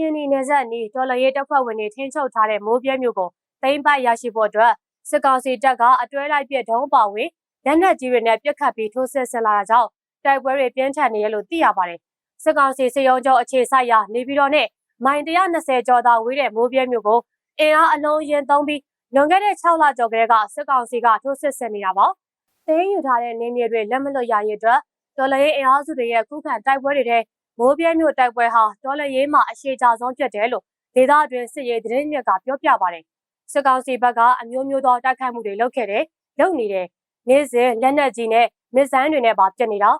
ရင်နီနယ်စပ်နီးဒေါ်လာရေးတပ်ဖွဲ့ဝင်တွေထင်းချုပ်ထားတဲ့မိုးပြဲမျိုးကိုသိမ်းပိုက်ရရှိဖို့အတွက်စစ်ကောင်စီတပ်ကအတွဲလိုက်ပြစ်ဒုံးပါဝင်လက်နက်ကြီးတွေနဲ့ပြစ်ခတ်ပြီးထိုးစစ်ဆင်လာတာကြောင့်တိုက်ပွဲတွေပြင်းထန်နေရလို့သိရပါတယ်။စစ်ကောင်စီစေယုံကျော်အခြေဆိုင်ရာနေပြည်တော်နဲ့မိုင်120ကျော်သာဝေးတဲ့မိုးပြဲမျိုးကိုအင်အားအလုံးရင်သုံးပြီးလွန်ခဲ့တဲ့6လကျော်ကလေးကစစ်ကောင်စီကထိုးစစ်ဆင်နေတာပါ။သိမ်းယူထားတဲ့နေမြေတွေလက်မလွတ်ရရေးအတွက်ဒေါ်လာရေးအင်အားစုတွေရဲ့ခုခံတိုက်ပွဲတွေထဲ မိုးပြဲမျိုးတိုက်ပွဲဟာဒေါ်လာရေးမှာအရှိကြဆုံးဖြစ်တယ်လို့ဒေသအတွင်းစစ်ရေးသတင်းမြစ်ကပြောပြပါတယ်။စစ်ကောင်စီဘက်ကအမျိုးမျိုးသောတိုက်ခိုက်မှုတွေလုပ်ခဲ့တယ်၊လုပ်နေတယ်။နေ့စဉ်လက်နက်ကြီးနဲ့မစ်ဇိုင်းတွေနဲ့ပါပြစ်နေတာ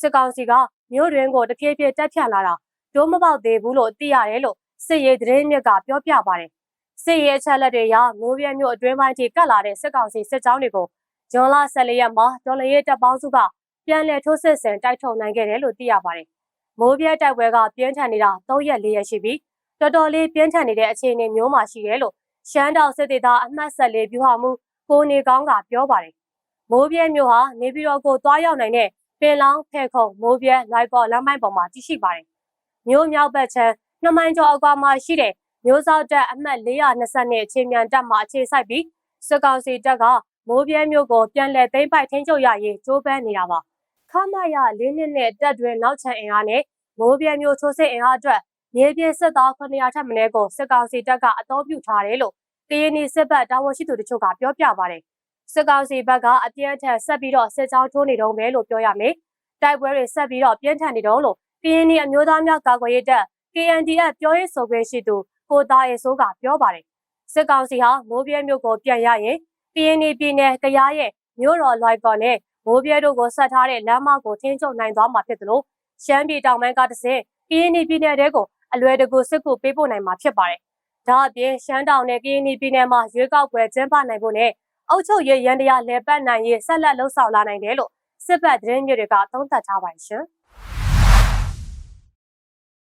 စစ်ကောင်စီကမြို့တွင်ကိုတဖြည်းဖြည်းတက်ဖြတ်လာတာဒိုးမပေါက်သေးဘူးလို့သိရတယ်လို့စစ်ရေးသတင်းမြစ်ကပြောပြပါတယ်။စစ်ရေးအချက်လက်တွေရမိုးပြဲမျိုးအတွင်းပိုင်းထိကတ်လာတဲ့စစ်ကောင်စီစစ်ကြောင်းတွေကိုဂျွန်လ14ရက်မှာဒေါ်လာရေးတပ်ပေါင်းစုကပြန်လည်ထိုးစစ်ဆင်တိုက်ထုတ်နိုင်ခဲ့တယ်လို့သိရပါတယ်။ မိုးပြဲတိုက်ပွဲကပြင်းထန်နေတာ3ရက်4ရက်ရှိပြီးတော်တော်လေးပြင်းထန်နေတဲ့အခြေအနေမျိုးမှာရှိတယ်လို့ရှမ်းတောင်စစ်ဒေသအမှတ်14ဗျူဟာမှုကိုနေကောင်းကပြောပါတယ်။မိုးပြဲမျိုးဟာနေပြည်တော်ကိုသွားရောက်နိုင်တဲ့ပင်လောင်းဖဲခုံမိုးပြဲလိုက်ပေါ်လမ်းပိုင်းပေါ်မှာတည်ရှိပါတယ်။မျိုးမြောက်ဘက်ချမ်းနှမိုင်းကျော်အကွာမှာရှိတဲ့မျိုးစောက်တက်အမှတ်420နဲ့အခြေမြန်တက်မှာအခြေစိုက်ပြီးစစ်ကောင်စီတပ်ကမိုးပြဲမျိုးကိုပြန်လည်သိမ်းပိုက်ထိန်းချုပ်ရရေးကြိုးပမ်းနေတာပါ။ ခမရ၄နှစ်နဲ့တက်တွင်နောက်ချန်အင်အားနဲ့မိုးပြဲမျိုးချိုးစစ်အင်အားအတွက်မြေပြင်စစ်သား900ထက်မနည်းကိုစစ်ကောင်စီတပ်ကအသုံးပြုထားတယ်လို့ကရင်နီစစ်ဘက်တာဝန်ရှိသူတို့ကပြောပြပါတယ်။စစ်ကောင်စီဘက်ကအပြင်းထန်ဆက်ပြီးတော့စစ်ကြောင်းထိုးနေတော့မယ်လို့ပြောရမယ်။တိုက်ပွဲတွေဆက်ပြီးတော့ပြင်းထန်နေတော့လို့ကရင်နီအမျိုးသားများကာကွယ်ရေးတပ် KNDF ပြောရေးဆိုခွင့်ရှိသူကိုသားရေစိုးကပြောပါတယ်။စစ်ကောင်စီဟာမိုးပြဲမျိုးကိုပြန်ရရင်ကရင်နီပြည်နယ်ကရားရဲ့မြို့တော်လွိုက်ကော်နဲ့ မိုးပြဲတို့ကိုဆက်ထားတဲ့လမ်းမကိုထိန်းချုပ်နိုင်သွားမှာဖြစ်တယ်လို့ရှမ်းပြည်တောင်ပိုင်းကတဆင့်ကရင်နီပြည်နယ်တဲကိုအလွယ်တကူစစ်ကူပေးပို့နိုင်မှာဖြစ်ပါတယ်။ဒါအပြင်ရှမ်းတောင်နဲ့ကရင်နီပြည်နယ်မှာရွေးကောက်ပွဲကျင်းပနိုင်ဖို့နဲ့အုပ်ချုပ်ရေးရန်တရားလဲပတ်နိုင်ရေးဆက်လက်လှုပ်ဆောင်လာနိုင်တယ်လို့စစ်ဘက်သတင်းမြစ်တွေကသုံးသပ်ထားပါတယ်ရှင်။